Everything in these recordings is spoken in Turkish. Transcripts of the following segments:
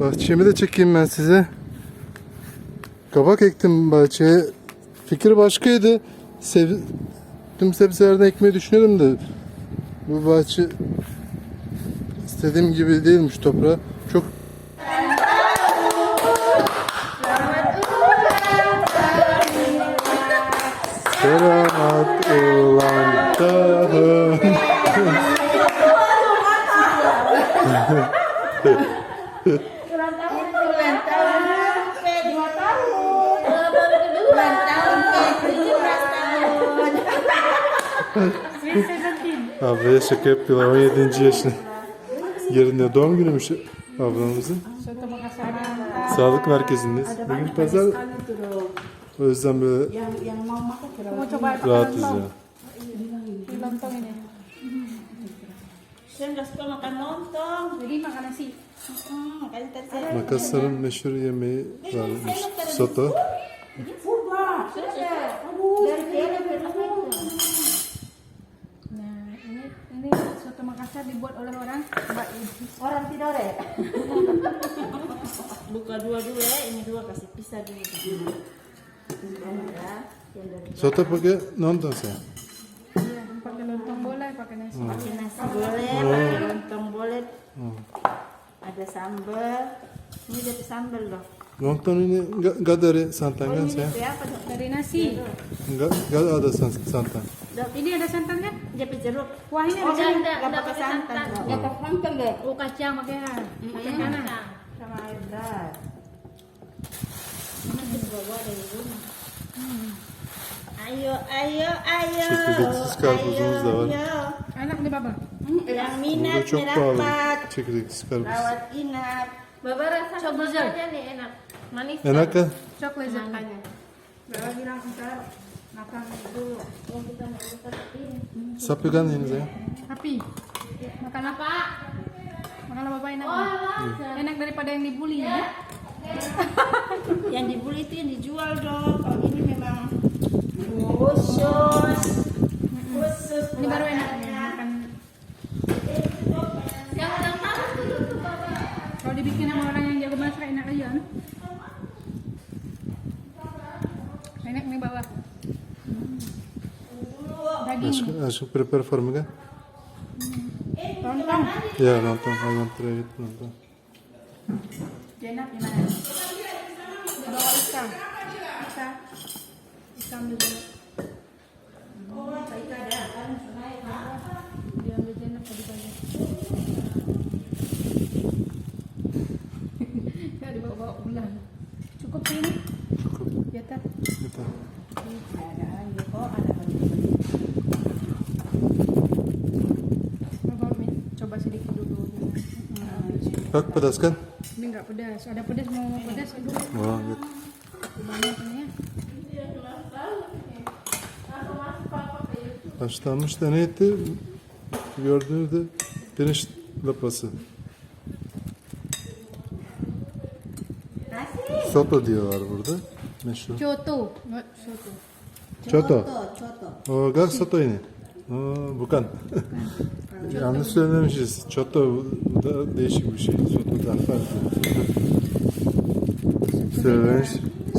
Bahçemi de çekeyim ben size. Kabak ektim bahçeye. Fikir başkaydı. Sevdim sebzelerden ekmeyi düşünüyordum da bu bahçe istediğim gibi değilmiş toprağı. Çok Ablaya şaka yapıyorlar 17. yaşına. Yarın doğum günümüş ablamızın. Sağlık merkezindeyiz. Bugün pazar. O yüzden böyle rahatız ya. Makasların meşhur yemeği varmış. Soto. Dibuat oleh orang Mbak Ibu. Orang Tidore. Buka dua-dua, ini dua kasih pisah dulu. Ya, yang dari Soto pakai nonton saya. Iya, pakai lontong boleh, pakai nasi. pakai nasi boleh, pakai lontong boleh. Hmm. Ada sambal. Ini jadi sambal loh. Nonton ini nggak nggak dari santan Oh kan saya? Dok? Dari nasi. Nggak nggak ada san- santan. Dok, Ini ada santan kan? DP jeruk. Wah, ini Oh, ada enggak, enggak pakai santan. Enggak pakai santan deh. Oh, kacang pakai ya. Pakai kanan. Sama air dibawa dari rumah. Ayo, ayo, ayo. Var. Ayo. Enak nih, Baba. Yang minat karpuz. Rawat inap. Baba rasa Zal. aja nih enak. Manis. Enak kan? Cok lezat. Baba bilang entar makan dulu. Sapi kan ini saya? Tapi makan apa? Makan apa Bapak enak? Enak daripada yang dibully ya. Yang dibeli itu yang dijual dong. Kalau ini memang khusus. Khusus. Ini baru enak masuk pre perform kan? Nonton. Ya nonton, nonton trade nonton. Jenap gimana? Bawa ikan. Ikan. Ikan juga. Bak pedas kan? Ini nggak pedas. Ada pedas mau pedas ya dulu. Wah, gitu. Banyak ini ya. Haşlanmış da ne etti? Gördüğünüz de pirinç lapası. Soto diyorlar burada. Meşhur. Nggak soto. Çoto. Coto. O gak soto ini. Oo, bukan. Yanlış söylemişiz. Çoto bu da değişik bir şey. Soto da farklı. Söyleniş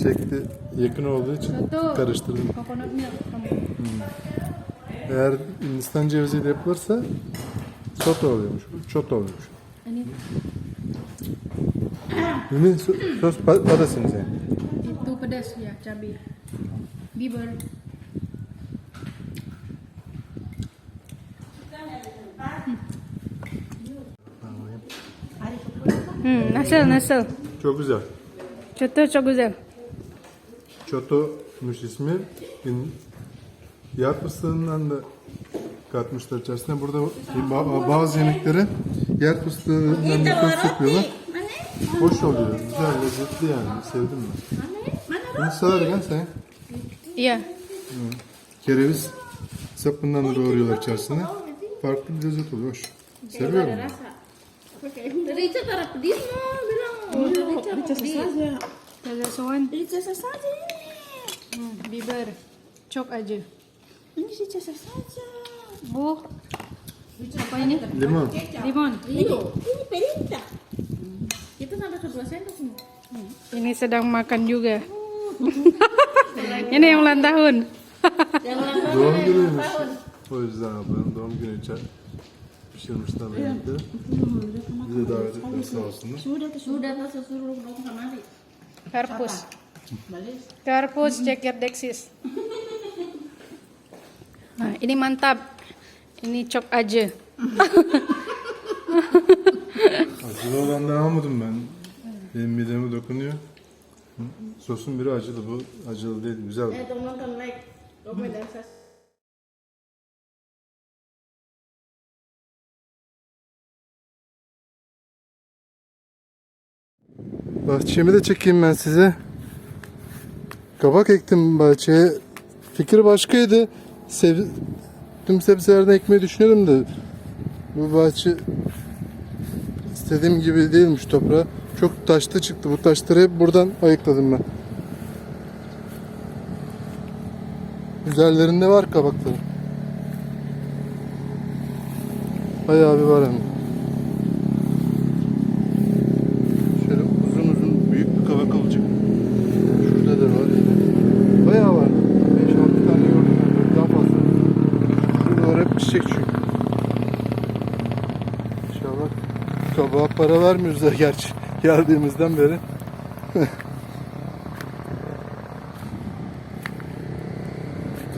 şekli yakın olduğu için karıştırdım. Kamu. Eğer Hindistan ceviziyle yapılırsa soto oluyormuş. Çoto oluyormuş. Ini so- sos pa- padasın sen. itu pedas ya cabai. Biber. Hmm, nasıl nasıl? Çok güzel. Coto çok güzel. Çoto'muş ismi. Yer fıstığından da katmışlar içerisine. Burada ba- bazı yemekleri yer fıstığından da sos yapıyorlar. Hoş oluyor. Güzel, lezzetli yani. Sevdim ben. Bunu sever kan sen? Iya. Kereviz sapından da doğruyorlar içerisine. Farklı bir lezzet oluyor. Hoş. Seviyorum. ben. Cara pedis no bilang. Rica pedis. Ada soan. Dicasa saja ini. Hmm, biber. Çok acı. Ini dicasa saja. Bu apa ini? Limon. Limon. Ini, ini perintah. Itu sampai ke 2 sendok nih. Ini sedang makan juga. Ini yang ulang tahun. Yang ulang tahun Doğum yang ulang günüymüş. tahun. O yüzden ablanın doğum günü için pişirmişler birlikte. Bizi davet ettiler sağ olsunlar. Karpus ceker Dexis. Nah, ini mantap. Ini cok aja. Acılı olandan almadım ben. Benim mideme dokunuyor. Hı? Sosun biri acılı bu. Acılı değil güzel. Eh teman-teman like, komen Bahçemi de çekeyim ben size. Kabak ektim bahçeye. Fikir başkaydı. Sev... Tüm sebzelerden ekmeyi düşünüyordum da bu bahçe istediğim gibi değilmiş toprağı. Çok taşlı çıktı. Bu taşları hep buradan ayıkladım ben. Üzerlerinde var kabakları. Bayağı bir var hem. de. Şöyle uzun uzun büyük bir kabak olacak. Şurada da var. Bayağı var. 5-6 tane gördüm ben. Daha fazla. Buralar hep çiçek çünkü. İnşallah kabağa para vermiyoruz da gerçi geldiğimizden beri.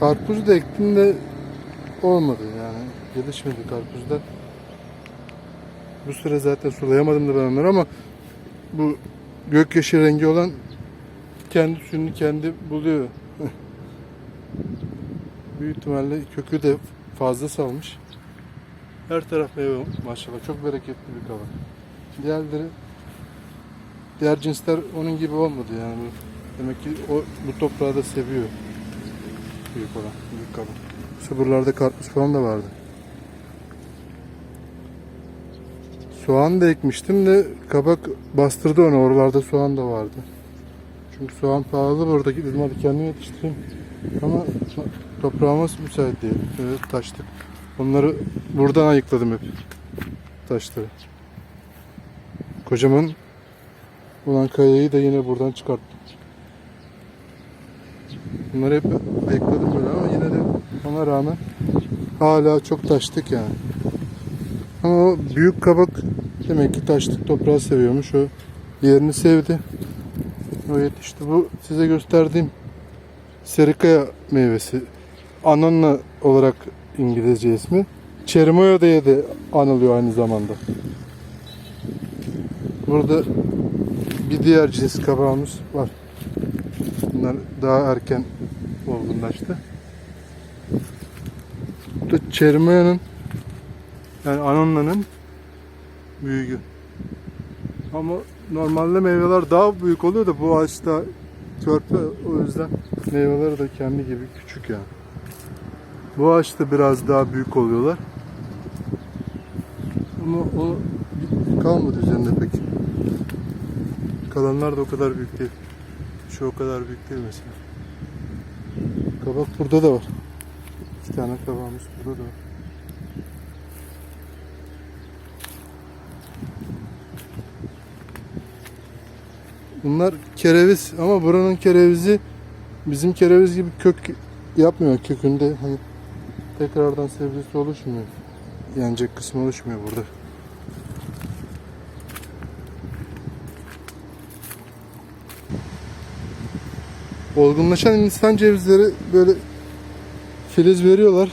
Karpuz da ektim de olmadı yani. Gelişmedi karpuzda. Bu süre zaten sulayamadım da ben onları ama bu gökyaşı rengi olan kendi suyunu kendi buluyor. Büyük ihtimalle kökü de fazla salmış. Her taraf meyve maşallah. Çok bereketli bir kavak. Diğerleri diğer cinsler onun gibi olmadı yani. Demek ki o bu toprağı da seviyor. Büyük olan, büyük kabak. Sıbırlarda karpuz falan da vardı. Soğan da ekmiştim de kabak bastırdı onu. Oralarda soğan da vardı. Çünkü soğan pahalı buradaki dedim hadi kendim yetiştireyim. Ama toprağımız müsait değil. Evet taştık. Onları buradan ayıkladım hep. Taşları. Kocaman olan kayayı da yine buradan çıkarttım. Bunları hep ayıkladım böyle ama yine de ona rağmen hala çok taştık yani. Ama o büyük kabak demek ki taşlık toprağı seviyormuş. O yerini sevdi. O yetişti. Bu size gösterdiğim serikaya meyvesi. Ananna olarak İngilizce ismi. Çerimoya diye de anılıyor aynı zamanda. Burada bir diğer cins kabağımız var. Bunlar daha erken olgunlaştı. Bu da Çerimoya'nın yani Anonna'nın büyüğü. Ama normalde meyveler daha büyük oluyor da bu ağaçta körpe o yüzden meyveleri de kendi gibi küçük yani. Bu ağaçta biraz daha büyük oluyorlar. Ama o kalmadı üzerinde pek. Kalanlar da o kadar büyük değil. Şu o kadar büyük değil mesela. Kabak burada da var. İki tane kabağımız burada da var. Bunlar kereviz ama buranın kerevizi bizim kereviz gibi kök yapmıyor kökünde hani tekrardan sebzesi oluşmuyor. Yenecek kısmı oluşmuyor burada. Olgunlaşan insan cevizleri böyle filiz veriyorlar.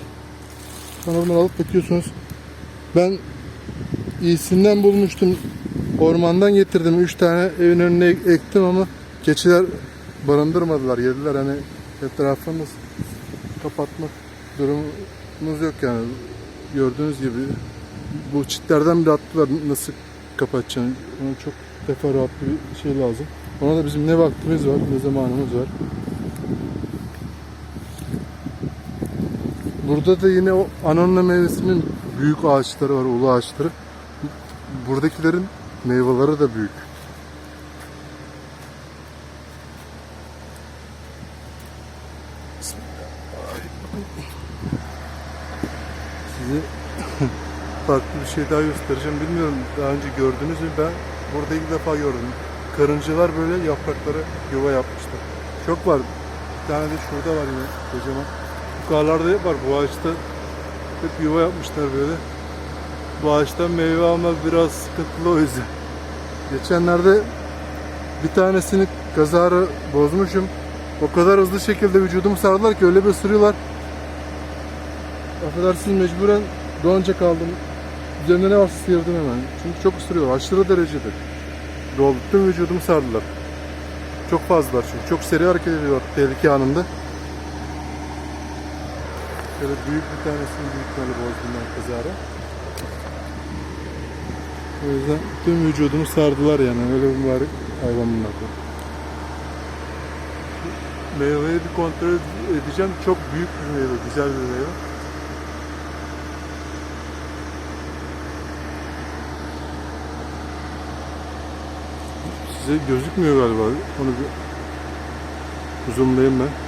Sonra bunları alıp bakıyorsunuz. Ben iyisinden bulmuştum. Ormandan getirdim. Üç tane evin önüne ek- ektim ama keçiler barındırmadılar. Yediler hani etrafını kapatmak durumumuz yok yani. Gördüğünüz gibi bu çitlerden bir attılar nasıl kapatacağını. Ona çok teferruatlı bir şey lazım. Ona da bizim ne vaktimiz var ne zamanımız var. Burada da yine o ananna meyvesinin büyük ağaçları var, ulu ağaçları. Buradakilerin meyveleri de büyük. Size farklı bir şey daha göstereceğim. Bilmiyorum daha önce gördünüz mü? Ben Burada ilk defa gördüm. Karıncalar böyle yapraklara yuva yapmışlar. Çok var. Bir tane de şurada var yine kocaman. Yukarılarda hep var. Bu ağaçta hep yuva yapmışlar böyle. Bu ağaçtan meyve almak biraz sıkıntılı o yüzden. Geçenlerde bir tanesini kazara bozmuşum. O kadar hızlı şekilde vücudumu sardılar ki öyle bir ısırıyorlar. Affedersiniz mecburen donca kaldım. Üzerinde ne varsa sıyırdım hemen. Çünkü çok ısırıyor. Aşırı derecede. Doldu. Tüm vücudumu sardılar. Çok fazlalar çünkü. Çok seri hareket ediyorlar tehlike anında. Şöyle büyük bir tanesini büyük ihtimalle bozdum ben kazara. O yüzden tüm vücudumu sardılar yani. Öyle bir mübarek hayvan bunlar. Meyveyi bir kontrol edeceğim. Çok büyük bir meyve. Güzel bir meyve. Size gözükmüyor galiba. Onu bir zoomlayayım ben.